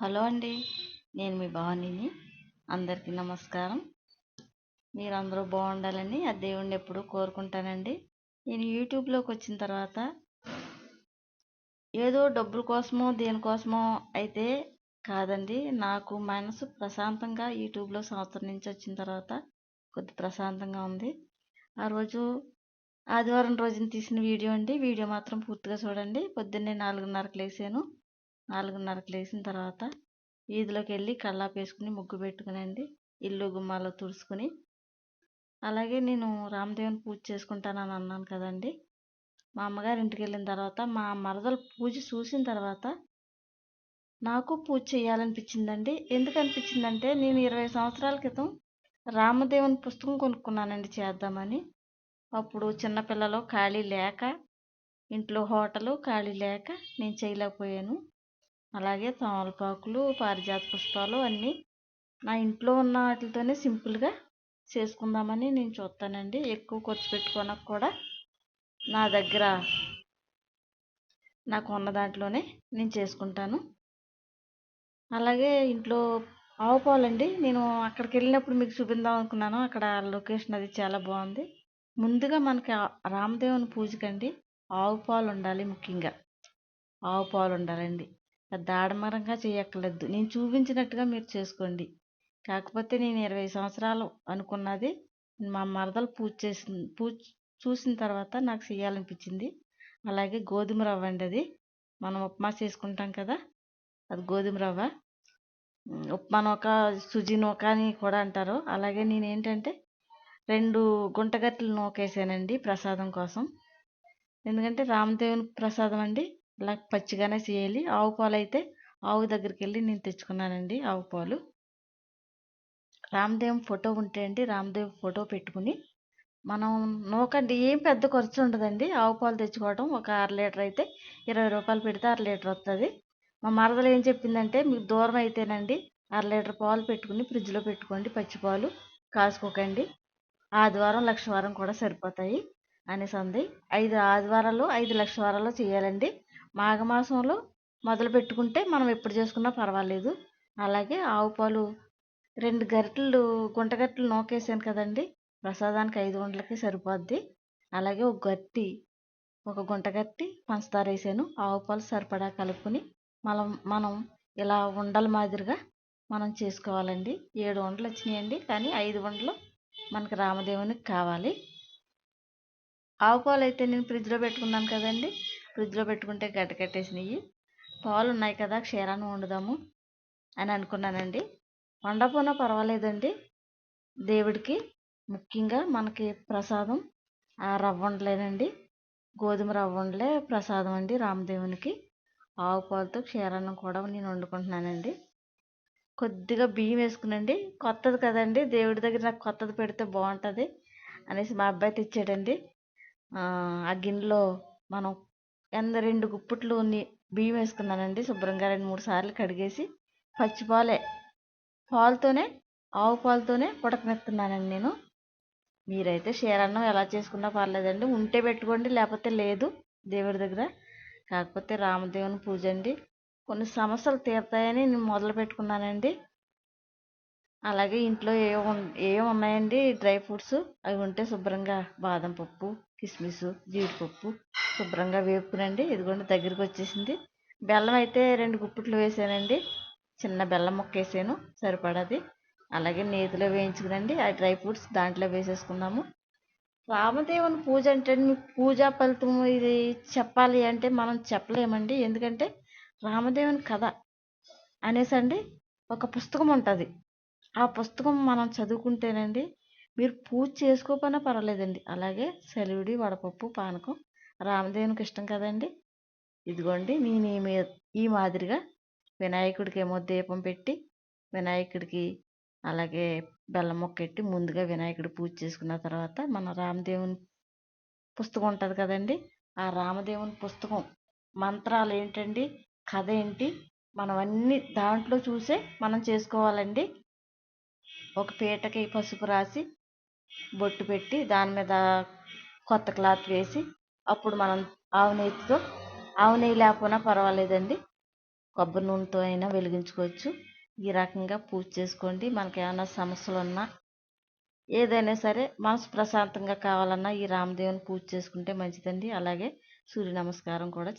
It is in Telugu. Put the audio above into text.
హలో అండి నేను మీ భవానీని. అందరికీ నమస్కారం. మీరందరూ బాగుండాలని ఆ దేవుణ్ణి ఎప్పుడూ కోరుకుంటానండి. నేను యూట్యూబ్లోకి వచ్చిన తర్వాత ఏదో డబ్బుల కోసమో దేనికోసమో అయితే కాదండి నాకు మనసు ప్రశాంతంగా యూట్యూబ్లో సంవత్సరం నుంచి వచ్చిన తర్వాత కొద్ది ప్రశాంతంగా ఉంది. ఆ రోజు ఆదివారం రోజున తీసిన వీడియో అండి. వీడియో మాత్రం పూర్తిగా చూడండి. పొద్దున్నే నాలుగున్నరకు లేసాను. నాలుగున్నరకి లేచిన తర్వాత వీధిలోకి వెళ్ళి కల్లాపు వేసుకుని ముగ్గు పెట్టుకునండి. ఇల్లు గుమ్మాలో తుడుచుకుని. అలాగే నేను రామదేవుని పూజ చేసుకుంటానని అన్నాను కదండి. మా అమ్మగారి ఇంటికి వెళ్ళిన తర్వాత మా మరదలు పూజ చూసిన తర్వాత నాకు పూజ చేయాలనిపించిందండి. ఎందుకు అనిపించిందంటే నేను ఇరవై సంవత్సరాల క్రితం రామదేవుని పుస్తకం కొనుక్కున్నానండి చేద్దామని. అప్పుడు చిన్నపిల్లలు ఖాళీ లేక ఇంట్లో హోటలు ఖాళీ లేక నేను చేయలేకపోయాను. అలాగే తమలపాకులు పారిజాత పుష్పాలు అన్నీ నా ఇంట్లో ఉన్న వాటితోనే సింపుల్గా చేసుకుందామని నేను చూస్తానండి ఎక్కువ ఖర్చు పెట్టుకోనకు కూడా నా దగ్గర నాకు ఉన్న దాంట్లోనే నేను చేసుకుంటాను. అలాగే ఇంట్లో ఆవు పాలండి. నేను అక్కడికి వెళ్ళినప్పుడు మీకు చూపిందాం అనుకున్నాను. అక్కడ లొకేషన్ అది చాలా బాగుంది. ముందుగా మనకి రామదేవుని పూజకండి. ఆవు పాలు ఉండాలి ముఖ్యంగా. ఆవు పాలు ఉండాలండి. పెద్ద ఆడంబరంగా చేయక్కర్లేదు. నేను చూపించినట్టుగా మీరు చేసుకోండి. కాకపోతే నేను ఇరవై సంవత్సరాలు అనుకున్నది మా మరదలు పూజ చేసింది పూజ చూసిన తర్వాత నాకు చేయాలనిపించింది అలాగే గోధుమ రవ్వ అండి అది. మనం ఉప్మా చేసుకుంటాం కదా అది గోధుమ రవ్వ. ఉప్మా నూక సుజి నూక అని కూడా అంటారు. అలాగే నేను ఏంటంటే రెండు గుంటగట్లు నూకేసానండి ప్రసాదం కోసం. ఎందుకంటే రామదేవుని ప్రసాదం అండి. ఇలా పచ్చిగానే చేయాలి. ఆవు పాలు అయితే ఆవు దగ్గరికి వెళ్ళి నేను తెచ్చుకున్నానండి ఆవు పాలు. రామదేవం ఫోటో ఉంటే అండి రామ్దేవ్ ఫోటో పెట్టుకుని మనం నూకండి ఏం పెద్ద ఖర్చు ఉండదండి. ఆవు పాలు తెచ్చుకోవడం ఒక అర లీటర్ అయితే ఇరవై రూపాయలు పెడితే అర లీటర్ వస్తుంది మా మరదలు ఏం చెప్పిందంటే మీకు దూరం అయితేనండి అర లీటర్ పాలు పెట్టుకుని ఫ్రిడ్జ్లో పెట్టుకోండి పచ్చిపాలు కాసుకోకండి. ఆదివారం లక్ష వారం కూడా సరిపోతాయి అనేసి అంది. ఐదు ఆదివారాలు ఐదు లక్ష వారాలు చేయాలండి. మాఘమాసంలో మొదలు పెట్టుకుంటే మనం ఎప్పుడు చేసుకున్నా పర్వాలేదు. అలాగే ఆవు పాలు రెండు గరిటెలు గుంట గరిటెలు నూకేసాను కదండి. ప్రసాదానికి ఐదు వంటలకి సరిపోద్ది. అలాగే ఒక గట్టి ఒక గుంట గట్టి పంచదార వేసాను. ఆవు పాలు సరిపడా కలుపుకొని మనం మనం ఇలా ఉండల మాదిరిగా మనం చేసుకోవాలండి. ఏడు వంటలు వచ్చినాయండి. కానీ ఐదు వంటలు మనకి రామదేవునికి కావాలి. ఆవు పాలు అయితే నేను ఫ్రిడ్జ్లో పెట్టుకున్నాను కదండి. ఫ్రిడ్జ్లో పెట్టుకుంటే గడ్డకట్టేసినాయి పాలు ఉన్నాయి కదా క్షీరాన్ని వండుదాము అని అనుకున్నానండి. వండపోయినా పర్వాలేదండి. దేవుడికి ముఖ్యంగా మనకి ప్రసాదం ఆ రవ్వ ఉండలేనండి గోధుమ రవ్వ ఉండలే ప్రసాదం అండి రామదేవునికి. ఆవు పాలతో క్షీరాన్నం కూడా నేను వండుకుంటున్నానండి. కొద్దిగా బియ్యం వేసుకునండి. కొత్తది కదండి దేవుడి దగ్గర నాకు కొత్తది పెడితే బాగుంటుంది అనేసి మా అబ్బాయి తెచ్చాడండి. ఆ గిన్నెలో మనం ఎంత రెండు గుప్పట్లు బియ్యం వేసుకున్నానండి శుభ్రంగా రెండు మూడు సార్లు కడిగేసి పచ్చి పాలే పాలతోనే ఆవు పాలతోనే ఉడకనెత్తున్నానండి నేను. మీరైతే షేరన్నం ఎలా చేసుకున్నా పర్లేదండి ఉంటే పెట్టుకోండి లేకపోతే లేదు దేవుడి దగ్గర. కాకపోతే రామదేవుని పూజ అండి. కొన్ని సమస్యలు తీరుతాయని నేను మొదలు పెట్టుకున్నానండి. అలాగే ఇంట్లో ఏ ఏం ఉన్నాయండి డ్రై ఫ్రూట్స్ అవి ఉంటే శుభ్రంగా బాదం పప్పు కిస్మిస్ జీడిపప్పు శుభ్రంగా వేపుకునండి. ఇదిగోండి దగ్గరికి వచ్చేసింది. బెల్లం అయితే రెండు గుప్పిట్లు వేసానండి. చిన్న బెల్లం ముక్క వేసాను. సరిపడది. అలాగే నేతిలో వేయించుకునండి. ఆ డ్రై ఫ్రూట్స్ దాంట్లో వేసేసుకుందాము రామదేవుని పూజ అంటే పూజా ఫలితం ఇది చెప్పాలి అంటే మనం చెప్పలేమండి. ఎందుకంటే రామదేవుని కథ అనేసండి ఒక పుస్తకం ఉంటుంది. ఆ పుస్తకం మనం చదువుకుంటేనండి మీరు పూజ చేసుకోకపోయినా పర్వాలేదండి. అలాగే సలివిడి వడపప్పు పానకం రామదేవునికి ఇష్టం కదండి. ఇదిగోండి నేను ఈ ఈ మాదిరిగా వినాయకుడికి ఏమో దీపం పెట్టి వినాయకుడికి అలాగే బెల్లం మొక్కెట్టి ముందుగా వినాయకుడు పూజ చేసుకున్న తర్వాత మన రామదేవుని పుస్తకం ఉంటుంది కదండి. ఆ రామదేవుని పుస్తకం మంత్రాలు ఏంటండి కథ ఏంటి మనం అన్ని దాంట్లో చూసే మనం చేసుకోవాలండి. ఒక పీటకి పసుపు రాసి బొట్టు పెట్టి దాని మీద కొత్త క్లాత్ వేసి అప్పుడు మనం ఆవు నెయ్యితో ఆవు నెయ్యి లేకపోయినా పర్వాలేదండి. కొబ్బరి నూనెతో అయినా వెలిగించుకోవచ్చు. ఈ రకంగా పూజ చేసుకోండి. మనకి ఏమైనా సమస్యలు ఉన్నా ఏదైనా సరే మనసు ప్రశాంతంగా కావాలన్నా ఈ రామదేవుని పూజ చేసుకుంటే మంచిదండి. అలాగే సూర్య నమస్కారం కూడా